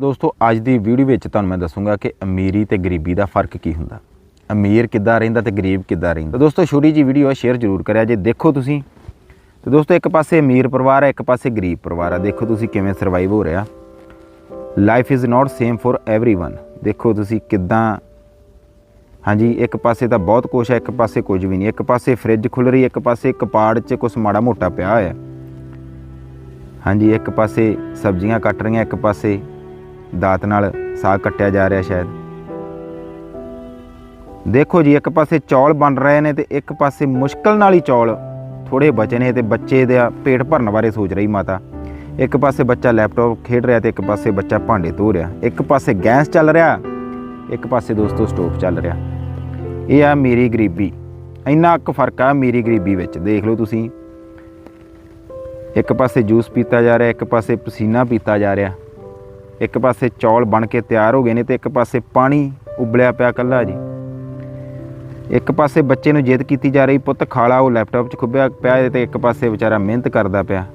ਦੋਸਤੋ, ਅੱਜ ਦੀ ਵੀਡੀਓ ਵਿੱਚ ਤੁਹਾਨੂੰ ਮੈਂ ਦੱਸੂੰਗਾ ਕਿ ਅਮੀਰੀ ਤੇ ਗਰੀਬੀ ਦਾ ਫ਼ਰਕ ਕੀ ਹੁੰਦਾ। ਅਮੀਰ ਕਿੱਦਾਂ ਰਹਿੰਦਾ ਤੇ ਗਰੀਬ ਕਿੱਦਾਂ ਰਹਿੰਦਾ। ਦੋਸਤੋ, ਛੋਟੀ ਜੀ ਵੀਡੀਓ ਹੈ ਸ਼ੇਅਰ ਜ਼ਰੂਰ ਕਰਿਆ ਜੇ ਦੇਖੋ ਤੁਸੀਂ। ਤੇ ਦੋਸਤੋ, ਇੱਕ ਪਾਸੇ ਅਮੀਰ ਪਰਿਵਾਰ ਹੈ ਇੱਕ ਪਾਸੇ ਗਰੀਬ ਪਰਿਵਾਰ ਹੈ ਦੇਖੋ ਤੁਸੀਂ ਕਿਵੇਂ ਸਰਵਾਈਵ ਹੋ ਰਿਹਾ। Life is not same for everyone ਦੇਖੋ ਤੁਸੀਂ ਕਿੱਦਾਂ। ਹਾਂਜੀ, ਇੱਕ ਪਾਸੇ ਤਾਂ ਬਹੁਤ ਕੁਛ ਹੈ ਇੱਕ ਪਾਸੇ ਕੁਝ ਵੀ ਨਹੀਂ। ਇੱਕ ਪਾਸੇ ਫ੍ਰਿਜ ਖੁੱਲ ਰਹੀ, ਇੱਕ ਪਾਸੇ ਕਪਾੜ 'ਚ ਕੁਝ ਮਾੜਾ ਮੋਟਾ ਪਿਆ ਹੋਇਆ। ਹਾਂਜੀ, ਇੱਕ ਪਾਸੇ ਸਬਜ਼ੀਆਂ ਕੱਟ ਰਹੀਆਂ, ਇੱਕ ਪਾਸੇ ਦਾਤ ਨਾਲ ਸਾਗ ਕੱਟਿਆ ਜਾ ਰਿਹਾ ਸ਼ਾਇਦ। ਦੇਖੋ ਜੀ, ਇੱਕ ਪਾਸੇ ਚੌਲ ਬਣ ਰਹੇ ਨੇ ਤੇ ਇੱਕ ਪਾਸੇ ਮੁਸ਼ਕਲ ਨਾਲ ਹੀ ਚੌਲ ਥੋੜੇ ਬਚੇ ਨੇ ਤੇ ਬੱਚੇ ਦਾ ਪੇਟ ਭਰਨ ਬਾਰੇ ਸੋਚ ਰਹੀ ਮਾਤਾ। ਇੱਕ ਪਾਸੇ ਬੱਚਾ ਲੈਪਟਾਪ ਖੇਡ ਰਿਹਾ ਤੇ ਇੱਕ ਪਾਸੇ ਬੱਚਾ ਭਾਂਡੇ ਧੋ ਰਿਹਾ। ਇੱਕ ਪਾਸੇ ਗੈਸ ਚੱਲ ਰਿਹਾ, ਇੱਕ ਪਾਸੇ ਦੋਸਤੋ ਸਟੋਵ ਚੱਲ ਰਿਹਾ। ਇਹ ਆ ਮੇਰੀ ਗਰੀਬੀ। ਇੰਨਾ ਕੁ ਫ਼ਰਕ ਆ ਮੇਰੀ ਗਰੀਬੀ ਵਿੱਚ, ਦੇਖ ਲਓ ਤੁਸੀਂ। ਇੱਕ ਪਾਸੇ ਜੂਸ ਪੀਤਾ ਜਾ ਰਿਹਾ, ਇੱਕ ਪਾਸੇ ਪਸੀਨਾ ਪੀਤਾ ਜਾ ਰਿਹਾ। ਇੱਕ ਪਾਸੇ ਚੌਲ ਬਣ ਕੇ ਤਿਆਰ ਹੋ ਗਏ ਨੇ ਤੇ ਇੱਕ ਪਾਸੇ ਪਾਣੀ ਉਬਲਿਆ ਪਿਆ ਕੱਲਾ ਜੀ। ਇੱਕ ਪਾਸੇ ਬੱਚੇ ਨੂੰ ਜਿੱਦ ਕੀਤੀ ਜਾ ਰਹੀ, ਪੁੱਤ ਖਾਲਾ, ਉਹ ਲੈਪਟਾਪ 'ਚ ਖੁੱਬਿਆ ਪਿਆ ਹੈ ਤੇ ਇੱਕ ਪਾਸੇ ਵਿਚਾਰਾ ਮਿਹਨਤ ਕਰਦਾ ਪਿਆ।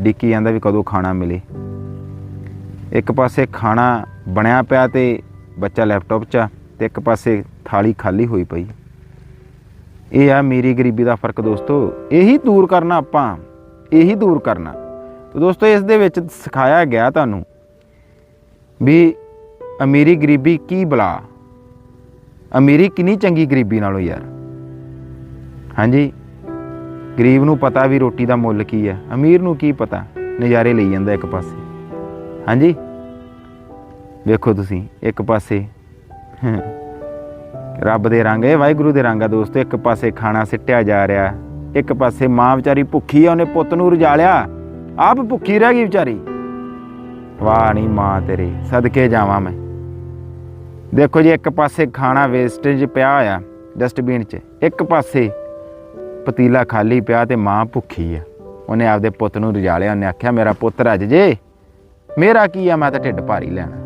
ਡਿੱਕੀ ਜਾਂਦਾ ਵੀ ਕਦੋਂ ਖਾਣਾ ਮਿਲੇ। ਇੱਕ ਪਾਸੇ ਖਾਣਾ ਬਣਿਆ ਪਿਆ ਤੇ ਬੱਚਾ ਲੈਪਟਾਪ 'ਚ ਆ ਤੇ ਇੱਕ ਪਾਸੇ ਥਾਲੀ ਖਾਲੀ ਹੋਈ ਪਈ। ਇਹ ਆ ਮੇਰੀ ਗਰੀਬੀ ਦਾ ਫ਼ਰਕ ਦੋਸਤੋ। ਇਹੀ ਦੂਰ ਕਰਨਾ ਆਪਾਂ। ਇਹੀ ਦੂਰ ਕਰਨਾ। ਤੇ ਦੋਸਤੋ, ਇਸ ਦੇ ਵਿੱਚ ਸਿਖਾਇਆ ਗਿਆ ਤੁਹਾਨੂੰ ਵੀ ਅਮੀਰੀ ਗਰੀਬੀ ਕੀ ਬਲਾ? ਅਮੀਰੀ ਕਿੰਨੀ ਚੰਗੀ ਗਰੀਬੀ ਨਾਲੋਂ ਯਾਰ? ਹਾਂਜੀ, ਗਰੀਬ ਨੂੰ ਪਤਾ ਵੀ ਰੋਟੀ ਦਾ ਮੁੱਲ ਕੀ ਹੈ। ਅਮੀਰ ਨੂੰ ਕੀ ਪਤਾ? ਨਜ਼ਾਰੇ ਲਈ ਜਾਂਦਾ ਇੱਕ ਪਾਸੇ। ਹਾਂਜੀ? ਵੇਖੋ ਤੁਸੀਂ, ਇੱਕ ਪਾਸੇ। ਰੱਬ ਦੇ ਰੰਗ, ਇਹ ਵਾਹਿਗੁਰੂ ਦੇ ਰੰਗ ਆ ਦੋਸਤੋ। ਇੱਕ ਪਾਸੇ ਖਾਣਾ ਸਿੱਟਿਆ ਜਾ ਰਿਹਾ। ਇੱਕ ਪਾਸੇ ਮਾਂ ਵਿਚਾਰੀ ਭੁੱਖੀ ਆ, ਉਹਨੇ ਪੁੱਤ ਨੂੰ ਰਜਾਲਿਆ ਆਪ ਭੁੱਖੀ ਰਹਿ ਗਈ ਵਿਚਾਰੀ। ਵਾਹ ਨਹੀਂ ਮਾਂ ਤੇਰੀ, ਸਦਕੇ ਜਾਵਾਂ ਮੈਂ। ਦੇਖੋ ਜੀ, ਇੱਕ ਪਾਸੇ ਖਾਣਾ ਵੇਸਟੇਜ ਪਿਆ ਹੋਇਆ ਡਸਟਬਿਨ 'ਚ, ਇੱਕ ਪਾਸੇ ਪਤੀਲਾ ਖਾਲੀ ਪਿਆ ਤੇ ਮਾਂ ਭੁੱਖੀ ਆ। ਉਹਨੇ ਆਪਦੇ ਪੁੱਤ ਨੂੰ ਰਜਾਲਿਆ ਉਹਨੇ ਆਖਿਆ, ਮੇਰਾ ਪੁੱਤ ਰੱਜ ਜੇ, ਮੇਰਾ ਕੀ ਆ? ਮੈਂ ਤਾਂ ਢਿੱਡ ਭਾਰੀ ਲੈਣਾ।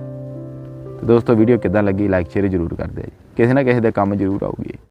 ਤੇ ਦੋਸਤੋ ਵੀਡੀਓ ਕਿੱਦਾਂ ਲੱਗੀ? ਲਾਈਕ ਸ਼ੇਅਰ ਜ਼ਰੂਰ ਕਰ ਦਿਓ ਜੀ। ਕਿਸੇ ਨਾ ਕਿਸੇ ਦੇ ਕੰਮ ਜ਼ਰੂਰ ਆਊਗੀ।